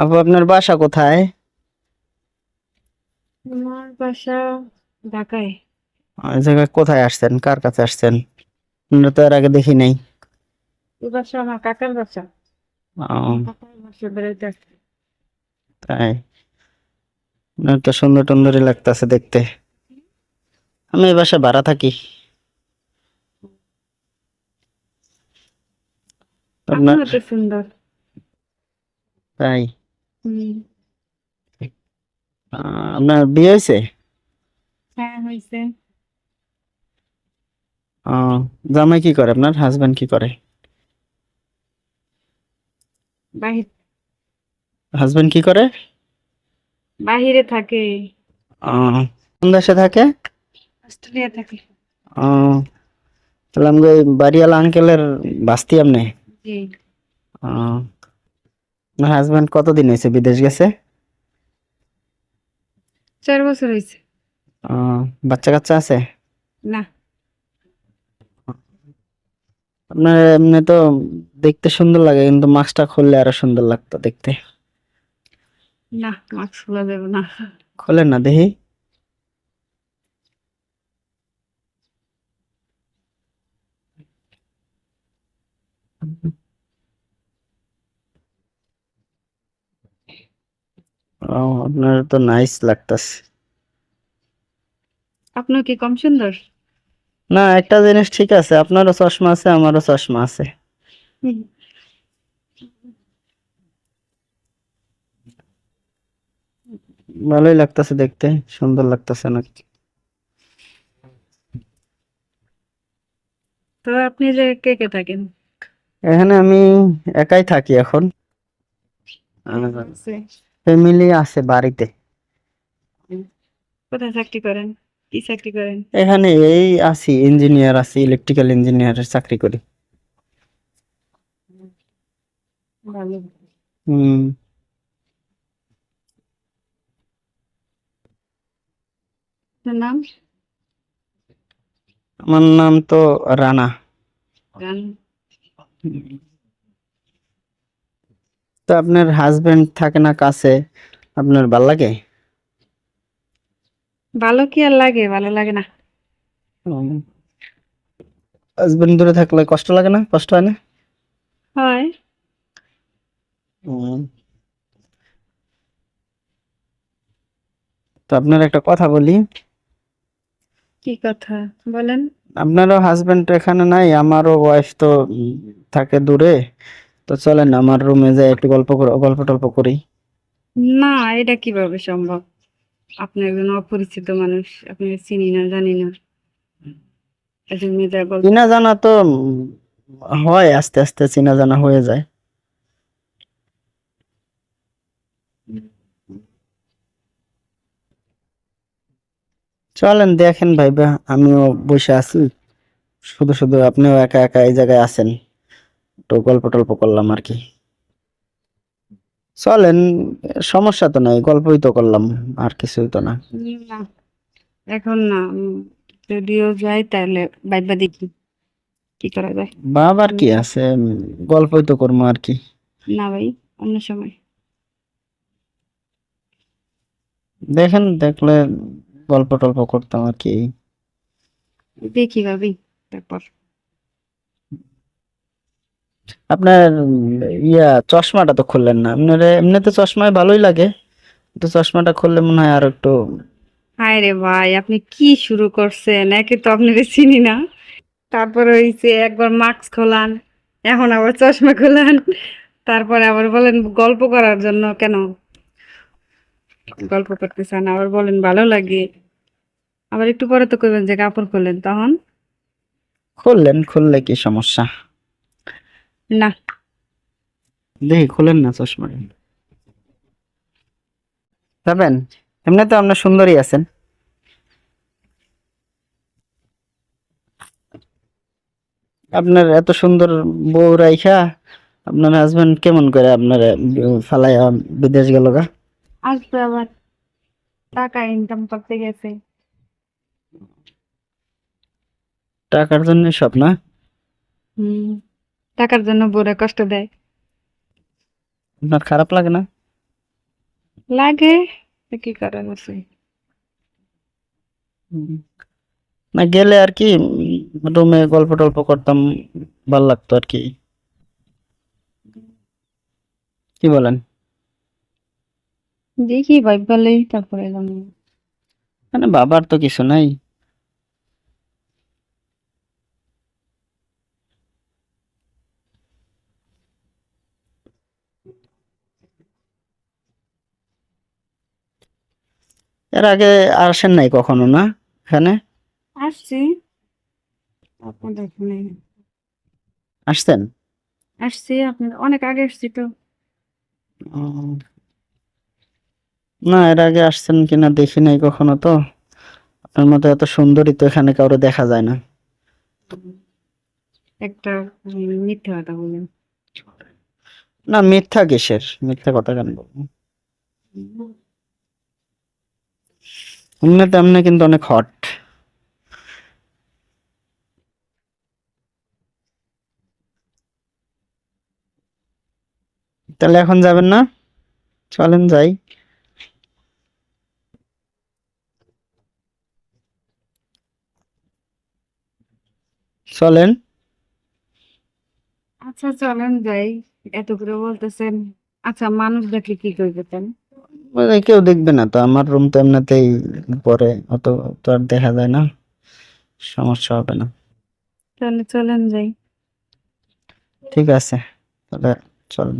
আপু আপনার বাসা কোথায়? আমার বাসা ঢাকায়। ওই জায়গায় কোথায় আসছেন? কার কাছে আসছেন? আমরা তো এর আগে দেখি নাই। বাসা আমার কাকার বাসা। তাই? আপনার তো সুন্দর টুন্দরই লাগতেছে দেখতে। আমি এই বাসায় ভাড়া থাকি। আপনার সুন্দর। তাই। আপনার বিয়ে হয়েছে? হ্যাঁ হয়েছে। জামাই কি করে? আপনার হাজবেন্ড কি করে? বাহির হাজবেন্ড কি করে? বাহিরে থাকে। কোন দেশে থাকে? অস্ট্রেলিয়া থাকে। তাহলে আমাকে বাড়িওয়ালা আঙ্কেলের বাস্তি আপনি? জি। আপনার হাজবেন্ড কতদিন হয়েছে? বিদেশ গেছে? চার বছর হয়েছে। বাচ্চা কাচ্চা আছে? না। আপনার এমনি তো দেখতে সুন্দর লাগে কিন্তু মাস্কটা খুললে আরও সুন্দর লাগতো দেখতে। না মাস্ক খোলা যাবে না। খোলেন না দেখি। ও আপনার তো নাইস লাগতাছে। আপনার কি কম সুন্দর? না একটা জিনিস ঠিক আছে আপনারও চশমা আছে আমারও চশমা আছে। ভালোই লাগতাছে দেখতে সুন্দর লাগতেছে নাকি তো আপনি যে কে কে থাকেন? এখানে আমি একাই থাকি এখন। আছে। ফ্যামিলি আছে বাড়িতে। কোথায় চাকরি করেন? কি চাকরি করেন? এখানে এই আছি ইঞ্জিনিয়ার আছি ইলেকট্রিক্যাল ইঞ্জিনিয়ারের চাকরি করি। হুম। নাম? আমার নাম তো রানা। তো আপনার হাজবেন্ড থাকে না কাছে আপনার ভালো লাগে? ভালো কি আর লাগে? ভালো লাগে না। হাজবেন্ড দূরে থাকলে কষ্ট লাগে না? কষ্ট হয় না? হয়। তো আপনার একটা কথা বলি। কি কথা? বলেন। আপনারও হাজবেন্ড এখানে নাই আমারও ওয়াইফ তো থাকে দূরে। তো চলেন আমার রুমে যাই একটু গল্প করে গল্প টল্প করি। না এটা কীভাবে সম্ভব? আপনি একজন অপরিচিত মানুষ আপনি চিনি না জানি না। একজন মেয়েদের গল্প চিনা জানা তো হয় আস্তে আস্তে চিনা জানা হয়ে যায়। চলেন দেখেন ভাইবা আমিও বসে আছি। শুধু শুধু আপনিও একা একা এই জায়গায় আছেন। তো গল্প টল্প করলাম আর কি। চলেন সমস্যা তো নাই গল্পই তো করলাম আর কিছুই তো না। না এখন না যদিও যাই তাহলে বাইবা দেখি কি করা যায়। বাবার কি আছে গল্পই তো করব আর কি। না ভাই অন্য সময়। দেখেন দেখলে গল্প টল্প করতাম আর কি। দেখি ভাবি তারপর। আপনার ইয়া চশমাটা তো খুললেন না। আপনার এমনিতে চশমায় ভালোই লাগে তো চশমাটা খুললে মনে হয় আর একটু হায় রে ভাই আপনি কি শুরু করছেন? একে তো চিনি না। তারপরে হইছে একবার মাস্ক খোলান এখন আবার চশমা খোলান তারপরে আবার বলেন গল্প করার জন্য কেন? গল্প করতে চান আবার বলেন ভালো লাগে। আবার একটু পরে তো করবেন যে কাপড় খোলেন তখন? খুললেন খুললে কি সমস্যা? না। দেখি খুলেন না চশমাটা যাবেন এমনি তো আপনার সুন্দরী আছেন। আপনার এত সুন্দর বউ রাইখা আপনার হাজবেন্ড কেমন করে আপনার ফালাইয়া বিদেশ গেল গা? আসবে আবার। টাকা ইনকাম করতে গেছে। টাকার জন্য সব না? হুম। টাকার জন্য বউরা কষ্ট দেয়। আপনার খারাপ লাগে না? লাগে কি করার আছে? না গেলে আর কি রুমে গল্প টল্প করতাম ভালো লাগতো আর কি। কি বলেন? দেখি ভাই বলেই তারপরে মানে বাবার তো কিছু নাই। এর আগে আসেন নাই কখনো না? এখানে? আসছি। আপনাদের এখানে আসছেন? আসছি আপনার অনেক আগে আসছি তো। না এর আগে আসছেন কিনা দেখি নাই কখনো তো। আপনার মতো এত সুন্দরী তো এখানে কাউরে দেখা যায় না। একটা মিথ্যে কথা বলেন না মিথ্যা কিসের? মিথ্যা কথা কেন বলব? এমনি কিন্তু অনেক হট তাহলে এখন যাবেন না? চলেন যাই। চলেন। আচ্ছা চলেন যাই। এত করে বলতেছেন। আচ্ছা মানুষ দেখলে কি করবেন বলে কেউ দেখবে না তো আমার রুম তো এমনিতেই পরে অত তো আর দেখা যায় না সমস্যা হবে না। তাহলে চলেন যাই। ঠিক আছে তাহলে চলেন।